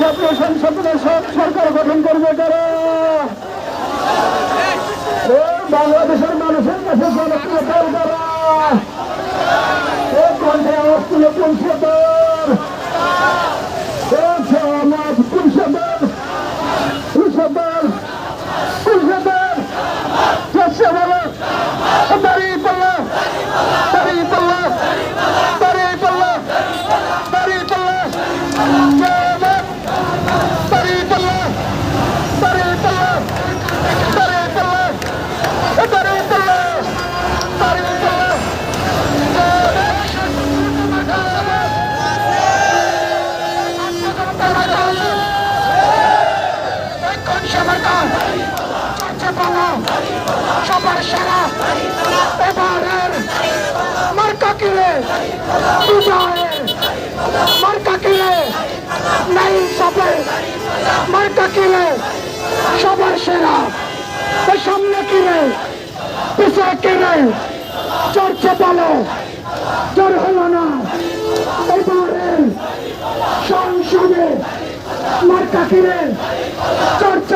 ছাত্র সংসদের সরকার গঠন করবে কারা? বাংলাদেশের মানুষের কাছে জনপ্রিয়তার দ্বারা কোন কণ্ঠে আওয়াজ তুলে পৌঁছাতে সবার সেরা এবারের মার্কা কিরে বিজয়ের মার্কা কিরে নাইন সাপে মার্কা কিরে সবার সেরা সামনে কিরে পিছে কিরে চর্চে পালো জোর হলো না এবারের সংসদে মার্কা কিরে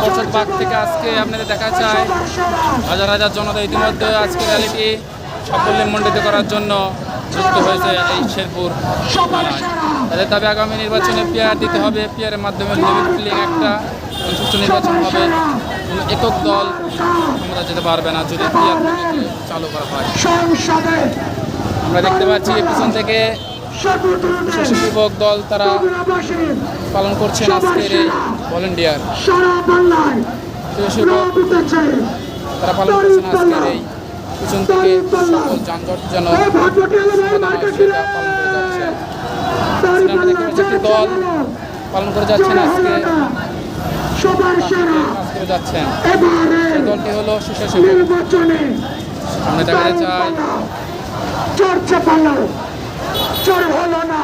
পশ্চাৎ বাগ থেকে আজকে আপনাদের দেখা যায়। হাজার হাজার জনতা ইতিমধ্যে আজকে র্যালিটি সাফল্যমণ্ডিত করার জন্য যুক্ত হয়েছে এই শেরপুর। তাদের দাবি আগামী নির্বাচনে পিয়ার দিতে হবে। পিয়ারের মাধ্যমে লেভেল প্লেইং একটা সুষ্ঠু নির্বাচন হবে। কোনো একক দল ক্ষমতা যেতে পারবে না যদি পিয়ার চালু করা হয়। আমরা দেখতে পাচ্ছি পিছন থেকে স্বেচ্ছাসেবক দল তারা পালন করছেন আজকের এই ভলেন্টিয়ার তারা পালন করছেন আজকের এই পিছন থেকে সকল পালন করে যাচ্ছে। একটি দল পালন করে যাচ্ছেন আজকে। কাজ করে যাচ্ছেন। দলটি হলো স্বেচ্ছাসেবক সামনে দেখা যায় চর্চা পাল্লা। চর হল না।